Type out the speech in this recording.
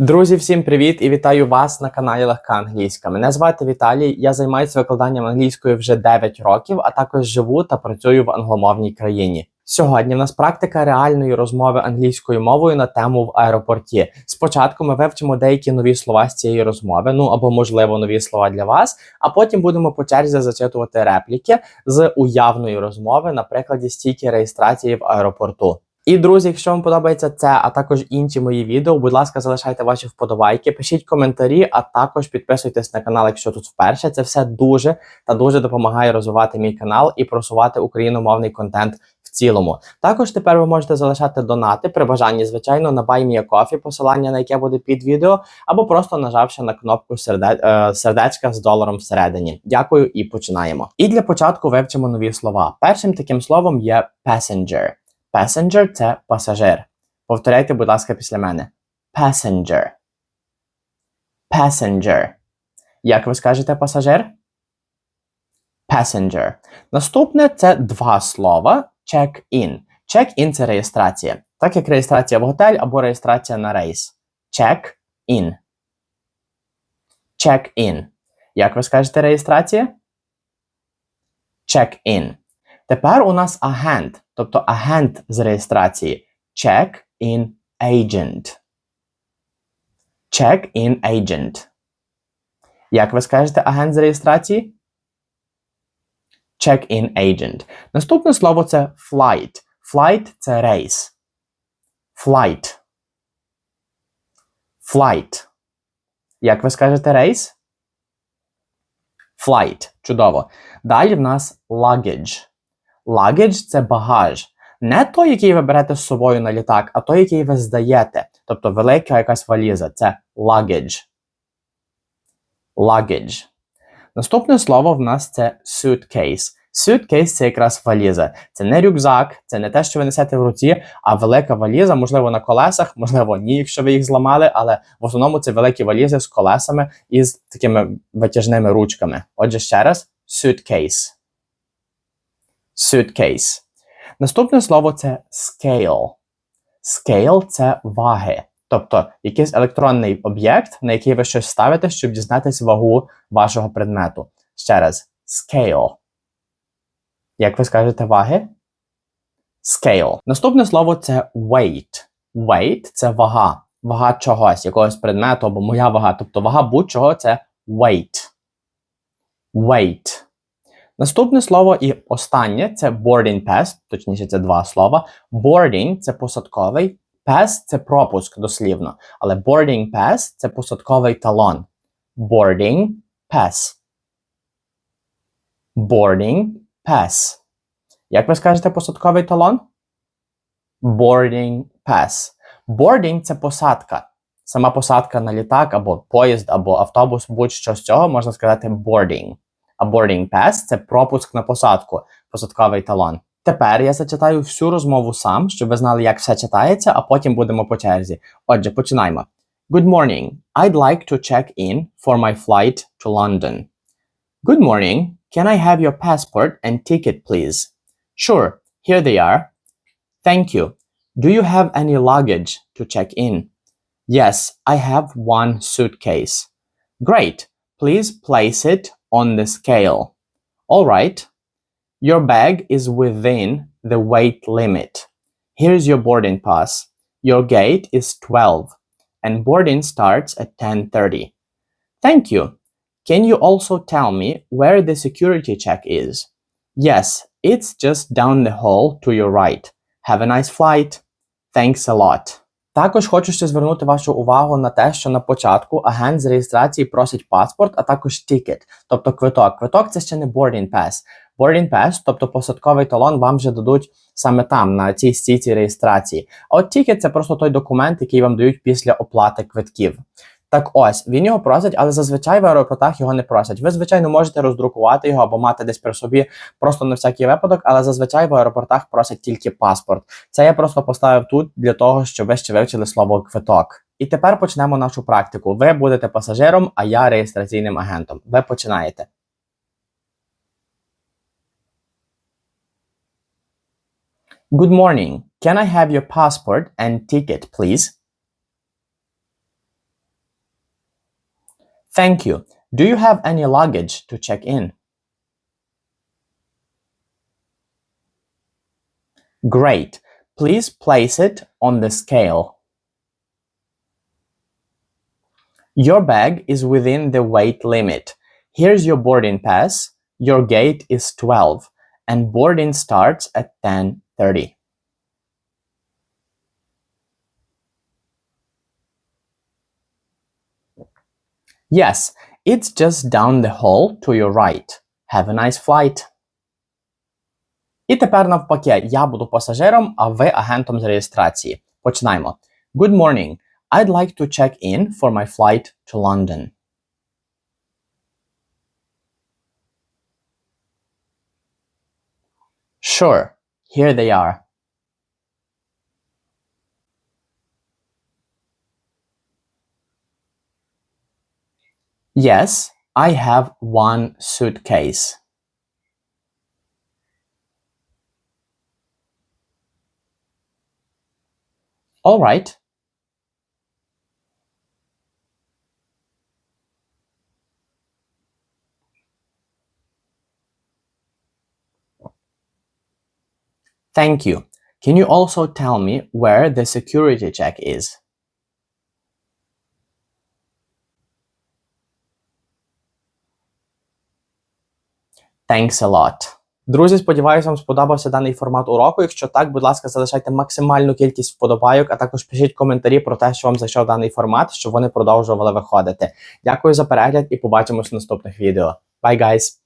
Друзі, всім привіт і вітаю вас на каналі Легка Англійська. Мене звати Віталій. Я займаюся викладанням англійської вже 9 років, а також живу та працюю в англомовній країні. Сьогодні в нас практика реальної розмови англійською мовою на тему в аеропорті. Спочатку ми вивчимо деякі нові слова з цієї розмови, ну або можливо нові слова для вас. А потім будемо по черзі зачитувати репліки з уявної розмови на прикладі стійки реєстрації в аеропорту. І друзі, якщо вам подобається це, а також інші мої відео, будь ласка, залишайте ваші вподобайки, пишіть коментарі, а також підписуйтесь на канал, якщо тут вперше. Це все дуже та дуже допомагає розвивати мій канал і просувати україномовний контент в цілому. Також тепер ви можете залишати донати при бажанні, звичайно, на BuyMeACoffee, посилання на яке буде під відео, або просто нажавши на кнопку серде... е, сердечка з доларом всередині. Дякую і починаємо. І для початку вивчимо нові слова. Першим таким словом є passenger. Passenger – це пасажир. Повторяйте, будь ласка, після мене. Passenger. Passenger. Як ви скажете пасажир? Passenger. Наступне це два слова. Check-in. Check-in – це реєстрація. Так як реєстрація в готель або реєстрація на рейс. Check-in. Check-in. Як ви скажете реєстрація? Check-in. Тепер у нас агент, тобто агент з реєстрації. Check-in agent. Check-in agent. Як ви скажете агент з реєстрації? Check-in agent. Наступне слово це flight. Flight це рейс. Flight. Flight. Як ви скажете рейс? Flight. Чудово. Далі в нас luggage. Luggage – це багаж. Не той, який ви берете з собою на літак, а той, який ви здаєте. Тобто велика якась валіза. Це luggage. Luggage. Наступне слово в нас це suitcase. Suitcase – це якраз валіза. Це не рюкзак, це не те, що ви несете в руці, а велика валіза, можливо, на колесах, можливо, ні, якщо ви їх зламали, але в основному це великі валізи з колесами і з такими витяжними ручками. Отже, ще раз, suitcase. Suitcase. Наступне слово це scale. Scale – це ваги. Тобто якийсь електронний об'єкт, на який ви щось ставите, щоб дізнатися вагу вашого предмету. Ще раз, scale. Як ви скажете ваги? Scale. Наступне слово це weight. Weight – це вага. Вага чогось, якогось предмету або моя вага. Тобто вага будь-чого це weight. Weight. Наступне слово і останнє це boarding pass, точніше, це два слова. Boarding – це посадковий, pass – це пропуск дослівно. Але boarding pass – це посадковий талон. Boarding pass. Boarding pass. Як ви скажете посадковий талон? Boarding pass. Boarding – це посадка. Сама посадка на літак або поїзд, або автобус, будь-що з цього можна сказати boarding. А boarding pass – це пропуск на посадку, посадковий талон. Тепер я зачитаю всю розмову сам, щоб ви знали, як все читається, а потім будемо по черзі. Отже, починаємо. Good morning. I'd like to check in for my flight to London. Good morning. Can I have your passport and ticket, please? Sure. Here they are. Thank you. Do you have any luggage to check in? Yes, I have one suitcase. Great. Please place it on the scale. All right. Your bag is within the weight limit. Here's your boarding pass. Your gate is 12 and boarding starts at 10:30. Thank you. Can you also tell me where the security check is? Yes, it's just down the hall to your right. Have a nice flight. Thanks a lot. Також хочу ще звернути вашу увагу на те, що на початку агент з реєстрації просить паспорт, а також тікет, тобто квиток. Квиток це ще не boarding pass. Boarding pass, тобто посадковий талон, вам вже дадуть саме там, на цій стійці реєстрації. А от тікет це просто той документ, який вам дають після оплати квитків. Так ось, він його просить, але зазвичай в аеропортах його не просять. Ви, звичайно, можете роздрукувати його або мати десь при собі просто на всякий випадок, але зазвичай в аеропортах просять тільки паспорт. Це я просто поставив тут для того, щоб ви ще вивчили слово квиток. І тепер почнемо нашу практику. Ви будете пасажиром, а я реєстраційним агентом. Ви починаєте. Good morning. Can I have your passport and ticket, please? Thank you. Do you have any luggage to check in? Great. Please place it on the scale. Your bag is within the weight limit. Here's your boarding pass. Your gate is 12 and boarding starts at 10:30. Yes, it's just down the hall to your right. Have a nice flight. І тепер навпаки, я буду пасажиром, а ви агентом з реєстрації. Починаємо. Good morning. I'd like to check in for my flight to London. Sure. Here they are. Yes, I have one suitcase. All right. Thank you. Can you also tell me where the security check is? Thanks a lot. Друзі, сподіваюся, вам сподобався даний формат уроку. Якщо так, будь ласка, залишайте максимальну кількість вподобайок, а також пишіть коментарі про те, що вам зайшов даний формат, щоб вони продовжували виходити. Дякую за перегляд і побачимось в наступних відео. Bye, guys!